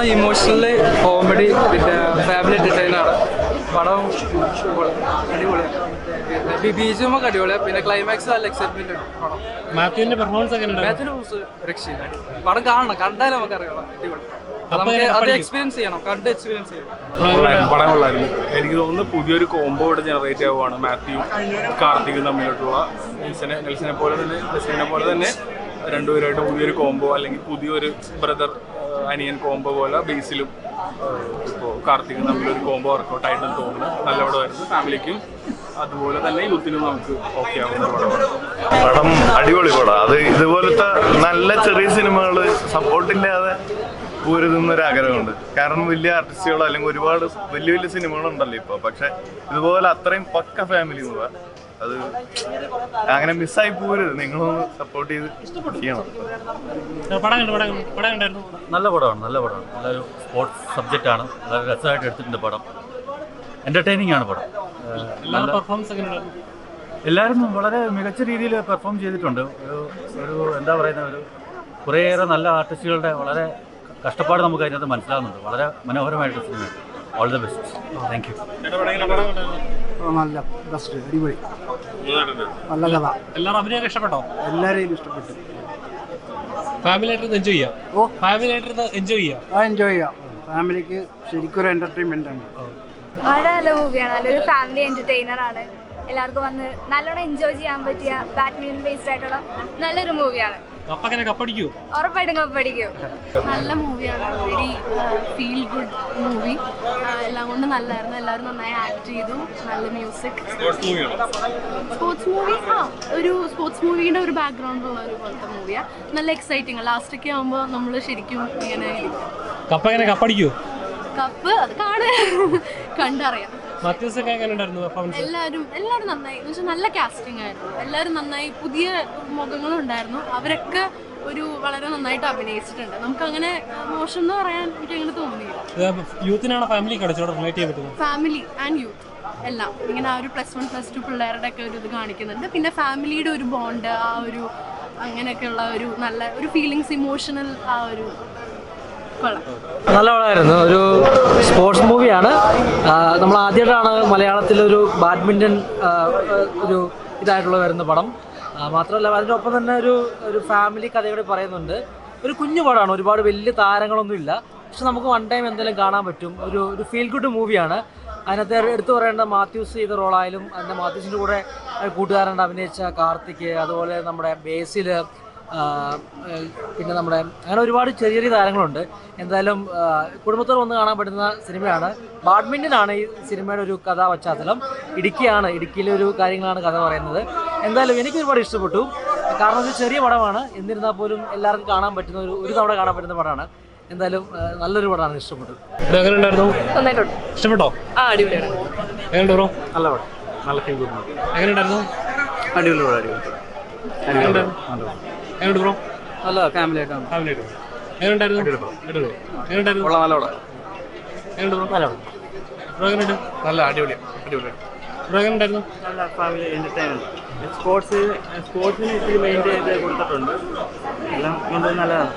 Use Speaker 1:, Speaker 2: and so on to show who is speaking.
Speaker 1: പടം emotional comedy പിന്നെ family ഡിസൈനാണ് പടം അടിപൊളിയാണ്. അടിപൊളിയാണ് പിന്നെ ക്ലൈമാക്സ് നല്ല എക്സൈറ്റ്മെന്റ് പടം
Speaker 2: മാത്യുവിന്റെ പെർഫോമൻസ്
Speaker 1: കുറിച്ച് രക്ഷയില്ല. പടം കാണണം. കണ്ടാലും നമുക്ക് അറിയാം അടിപൊളി നമുക്ക് അത് എക്സ്പീരിയൻസ് ചെയ്യണം. കണ്ട് എക്സ്പീരിയൻസ് ചെയ്യണം.
Speaker 3: കൊള്ളായിരുന്നു, പടം കൊള്ളായിരുന്നു എനിക്ക് തോന്നുന്നു പുതിയൊരു കോംബോ ഇവിടെ ജനറേറ്റ് ആവുകയാണ് മാത്യു കാർത്തികും തമ്മിലോട്ടുള്ള നെൽസനെ നെൽസനെ പോലെ തന്നെ നെൽസനെ പോലെ തന്നെ രണ്ടുപേരായിട്ട് പുതിയൊരു കോംബോ അല്ലെങ്കിൽ പുതിയൊരു ബ്രദർ അനിയൻ കോംബോ പോലെ ബേസിലും ഇപ്പോൾ കാർത്തികും തമ്മിലൊരു കോംബോ വർക്കൗട്ട് ആയിട്ടെന്ന് തോന്നുന്നു. നല്ല പടമായിരുന്നു ഫാമിലിക്കും. അതുപോലെ തന്നെ യൂത്തിനും നമുക്ക് ഓക്കെ ആവുന്ന ഒരു പടമാണ്.
Speaker 4: പടം അടിപൊളി പടം. അത് ഇതുപോലത്തെ നല്ല ചെറിയ സിനിമകൾ സപ്പോർട്ടില്ലാതെ പോരുതുന്ന ഒരു ആഗ്രഹമുണ്ട് കാരണം വലിയ ആർട്ടിസ്റ്റുകളോ അല്ലെങ്കിൽ ഒരുപാട് വലിയ വലിയ സിനിമകളുണ്ടല്ലോ ഇപ്പൊ. പക്ഷെ ഇതുപോലെ അത്രയും പക്ക ഫാമിലി മൂവ അത് അങ്ങനെ മിസ്സായി പോരുത്. നിങ്ങളൊന്ന് സപ്പോർട്ട് ചെയ്ത് ചെയ്യണം.
Speaker 5: നല്ല പടമാണ് നല്ല പടമാണ്. നല്ലൊരു സ്പോർട്സ് സബ്ജക്റ്റ് ആണ്. നല്ല രസമായിട്ട് എടുത്തിട്ടുണ്ട് പടം. എന്റർടൈനിങ് ആണ് പടം. എല്ലാവരും വളരെ മികച്ച രീതിയിൽ പെർഫോം ചെയ്തിട്ടുണ്ട്. ഒരു ഒരു എന്താ പറയുന്ന ഒരു കുറേയേറെ നല്ല ആർട്ടിസ്റ്റുകളുടെ വളരെ കഷ്ടപ്പാട് നമുക്ക് അതിനകത്ത് മനസ്സിലാകുന്നുണ്ട് വളരെ മനോഹരമായിട്ട് cinema all the best thank you
Speaker 6: നല്ല ബെസ്റ്റ് അടിപൊളി. നല്ല കഥ.
Speaker 2: എല്ലാവരും അഭിനയം ഇഷ്ടപ്പെട്ടോ
Speaker 6: എല്ലാവരെയും ഇഷ്ടപ്പെട്ടു.
Speaker 2: ഫാമിലി ആയിട്ട് എൻജോയ് ചെയ്യാം.
Speaker 6: ഓ.
Speaker 2: ഫാമിലി ആയിട്ട് എൻജോയ് ചെയ്യാം.
Speaker 6: ആ എൻജോയ് ചെയ്യാം. ഫാമിലിക്ക് ശരിക്കും ഒരു എന്റർടൈൻമെന്റ് ആണ്.
Speaker 7: വളരെ നല്ല മൂവിയാണ് നല്ലൊരു ഫാമിലി എന്റർടൈനർ ആണ്. എല്ലാവർക്കും വന്ന് നല്ലോണം എൻജോയ് ചെയ്യാൻ പറ്റിയ ബാഡ്മിന്റൺ ബേസ്ഡ് ആയിട്ടുള്ള നല്ലൊരു മൂവിയാണ്
Speaker 2: കപ്പടിക്കൂ?
Speaker 7: ഉറപ്പായിട്ടും കപ്പടിക്കും.
Speaker 8: നല്ല മൂവിയാണ്. വെരി ഫീൽ ഗുഡ് മൂവി എല്ലാം കൊണ്ട് നല്ലായിരുന്നു. എല്ലാവരും നന്നായി ആക്ട് ചെയ്തു. നല്ല മ്യൂസിക് സ്പോർട്സ് മൂവി ആ ഒരു സ്പോർട്സ് മൂവിയുടെ ഒരു ബാക്ക്ഗ്രൗണ്ട് ഉള്ള ഒരു പോലത്തെ മൂവിയാണ് നല്ല എക്സൈറ്റിങ് ലാസ്റ്റൊക്കെ ആകുമ്പോൾ നമ്മൾ ശരിക്കും ഇങ്ങനെ ഇരിക്കും
Speaker 2: കപ്പ അങ്ങനെ കപ്പടിക്കൂ?
Speaker 8: കപ്പ് അത് കാണ് കണ്ടറിയാം.
Speaker 2: മത്യൂസ് ഒക്കെ എങ്ങനെ ഉണ്ടായിരുന്നു പെർഫോമൻസ്
Speaker 8: എല്ലാവരും എല്ലാവരും നന്നായി. എന്ന് വെച്ചാൽ നല്ല കാസ്റ്റിംഗ് ആയിരുന്നു. എല്ലാവരും നന്നായി. പുതിയ മുഖങ്ങളുണ്ടായിരുന്നു അവരൊക്കെ ഒരു വളരെ നന്നായിട്ട് അഭിനയിച്ചിട്ടുണ്ട്. നമുക്ക് അങ്ങനെ മോശം എന്ന് പറയാൻ എനിക്ക് അങ്ങനെ തോന്നിയില്ല.
Speaker 2: യൂത്തിനാണ് ഫാമിലി റിലേറ്റ് ചെയ്യാൻ പറ്റുന്നത്
Speaker 8: ഫാമിലി ആൻഡ് യൂത്ത് എല്ലാം. ഇങ്ങനെ ആ ഒരു പ്ലസ് വൺ പ്ലസ് ടു പിള്ളേരുടെ ഒക്കെ ഒരു ഇത് കാണിക്കുന്നുണ്ട്. പിന്നെ ഫാമിലിയുടെ ഒരു ബോണ്ട് ആ ഒരു അങ്ങനെയൊക്കെയുള്ള ഒരു നല്ല ഒരു ഫീലിങ്സ് ഇമോഷണൽ ആ ഒരു
Speaker 9: നല്ല വളമായിരുന്നു ഒരു സ്പോർട്സ് മൂവിയാണ് നമ്മൾ ആദ്യമായിട്ടാണ് മലയാളത്തിലൊരു ബാഡ്മിന്റൺ ഒരു ഇതായിട്ടുള്ള വരുന്ന പടം. മാത്രമല്ല അതിന്റെ ഒപ്പം തന്നെ ഒരു ഒരു ഫാമിലി കഥയോടെ പറയുന്നുണ്ട്. ഒരു കുഞ്ഞു പടമാണ്. ഒരുപാട് വലിയ താരങ്ങളൊന്നും ഇല്ല. പക്ഷെ നമുക്ക് വൺ ടൈം എന്തെങ്കിലും കാണാൻ പറ്റും. ഒരു ഒരു ഫീൽ ഗുഡ് മൂവിയാണ് അതിനകത്ത് എടുത്തു പറയേണ്ട മാത്യൂസ് ചെയ്ത റോളായാലും അതിന്റെ മാത്യൂസിന്റെ കൂടെ കൂട്ടുകാരന്റെ അഭിനയിച്ച കാർത്തിക് അതുപോലെ നമ്മുടെ ബേസിൽ പിന്നെ നമ്മുടെ അങ്ങനെ ഒരുപാട് ചെറിയ ചെറിയ താരങ്ങളുണ്ട്. എന്തായാലും കുടുംബത്തോട് വന്ന് കാണാൻ പറ്റുന്ന സിനിമയാണ്. ബാഡ്മിന്റൺ ആണ് ഈ സിനിമയുടെ ഒരു കഥാ പശ്ചാത്തലം ഇടുക്കിയാണ്. ഇടുക്കിയിലെ ഒരു കാര്യങ്ങളാണ് കഥ പറയുന്നത്. എന്തായാലും എനിക്ക് ഒരുപാട് ഇഷ്ടപ്പെട്ടു. കാരണം ഇത് ചെറിയ പടമാണ്. എന്നിരുന്നാൽ പോലും എല്ലാവർക്കും കാണാൻ പറ്റുന്ന ഒരു ഒരു തവണ കാണാൻ പറ്റുന്ന പടമാണ്. എന്തായാലും നല്ലൊരു പടമാണ് ഇഷ്ടപ്പെട്ടു.
Speaker 2: എങ്ങനെ ഉണ്ടായിരുന്നു
Speaker 7: നന്നായിട്ടുണ്ട്.
Speaker 2: ഇഷ്ടപ്പെട്ടോ?
Speaker 7: ആ അടിപൊളിയാണ്.
Speaker 2: എങ്ങനെ ബ്രോ?
Speaker 3: നല്ല പടം. നല്ല ഫീൽ ഗുഡ്
Speaker 2: എങ്ങനെ ഉണ്ടായിരുന്നു
Speaker 3: അടിപൊളി പടം. അടിപൊളി
Speaker 2: എങ്ങനെ എങ്ങനെ ബ്രോ?
Speaker 1: നല്ല ഫാമിലി ആയിട്ടാണ്.
Speaker 2: ഫാമിലി ആയിട്ട്. എങ്ങനെ ഉണ്ടായിരുന്നു അടിപൊളി.
Speaker 1: നല്ല പടം
Speaker 2: എങ്ങനെ ബ്രോ? ബ്രോ എങ്ങനെ
Speaker 3: നല്ല അടിപൊളി അടിപൊളി.
Speaker 2: ബ്രോ എങ്ങനെ
Speaker 6: നല്ല ഫാമിലി എന്റർടൈൻമെന്റ് സ്പോർട്സ് സ്പോർട്സിന് ഇത്തിരി മെയിൻ ചെയ്ത് കൊടുത്തിട്ടുണ്ട്. എല്ലാം കൊണ്ട് നല്ലതാണ്.